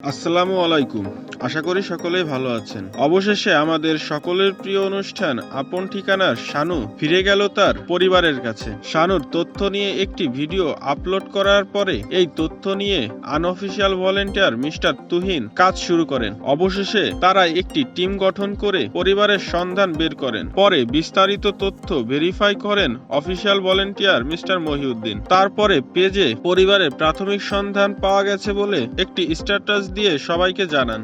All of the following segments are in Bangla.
আসসালামু আলাইকুম। আশা করি সকলেই ভালো আছেন। অবশেষে আমাদের সকলের প্রিয় অনুষ্ঠান আপন ঠিকানার শানু ফিরে গেল তার পরিবারের কাছে। শানুর তথ্য নিয়ে একটি ভিডিও আপলোড করার পরে এই তথ্য নিয়ে আনঅফিসিয়াল ভলেন্টিয়ার মিস্টার তুহিন কাজ শুরু করেন। অবশেষে তারা একটি টিম গঠন করে পরিবারের সন্ধান বের করেন। পরে বিস্তারিত তথ্য ভেরিফাই করেন অফিসিয়াল ভলেন্টিয়ার মিস্টার মহিউদ্দিন। তারপরে পেজে পরিবারের প্রাথমিক সন্ধান পাওয়া গেছে বলে একটি স্ট্যাটাস দিয়ে সবাইকে জানান।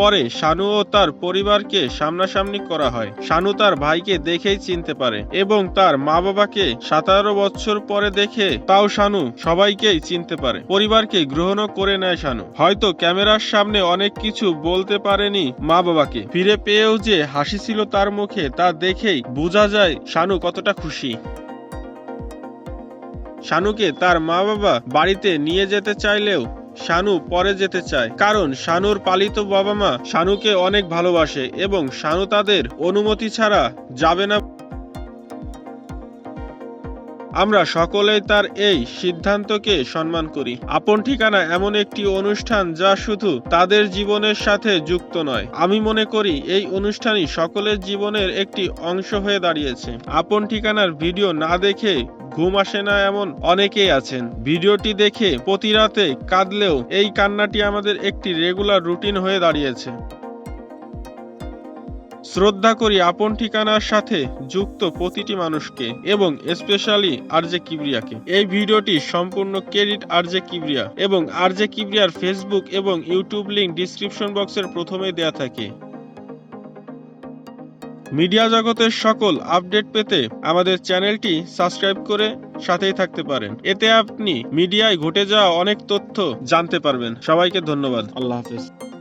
পরে শানু ও তার পরিবারকে সামনাসামনি করা হয়। শানু তার ভাইকে দেখেই চিনতে পারে এবং তার মা বাবাকে সতেরো বছর পরে দেখে তাও শানু সবাইকেই চিনতে পারে। পরিবারকে গ্রহণও করে নেয় শানু। হয়তো ক্যামেরার সামনে অনেক কিছু বলতে পারেনি মা বাবাকে ফিরে পেয়েও যে হাসি ছিল তার মুখে, তা দেখেই বোঝা যায় শানু কতটা খুশি। শানুকে তার মা বাবা বাড়িতে নিয়ে যেতে চাইলেও শানু পরে যেতে চায়। কারণ শানুর পালিত বাবা মা শানুকে অনেক ভালোবাসে এবং শানু তাদের অনুমতি ছাড়া যাবে না। আমরা সকলেই তার এই সিদ্ধান্তকে সম্মান করি। আপন ঠিকানা এমন একটি অনুষ্ঠান যা শুধু তাদের জীবনের সাথে যুক্ত নয়। আমি মনে করি এই অনুষ্ঠানই সকলের জীবনের একটি অংশ হয়ে দাঁড়িয়েছে। আপন ঠিকানার ভিডিও না দেখে ঘুম আসে না এমন অনেকেই আছেন। ভিডিওটি দেখে প্রতি রাতে কাঁদলেও এই কান্নাটি আমাদের একটি রেগুলার রুটিন হয়ে দাঁড়িয়েছে। শ্রদ্ধা করি আপন ঠিকানার সাথে যুক্ত প্রতিটি মানুষকে এবং স্পেশালি আরজে কিবরিয়াকে। এই ভিডিওটি সম্পূর্ণ ক্রেডিট আরজে কিবরিয়া এবং আরজে কিবরিয়ার ফেসবুক এবং ইউটিউব লিংক ডিসক্রিপশন বক্সের প্রথমে দেয়া থাকে। মিডিয়া জগতের সকল আপডেট পেতে আমাদের চ্যানেলটি সাবস্ক্রাইব করে সাথেই থাকতে পারেন। এতে আপনি মিডিয়ায় ঘটে যাওয়া অনেক তথ্য জানতে পারবেন। সবাইকে ধন্যবাদ। আল্লাহ হাফেজ।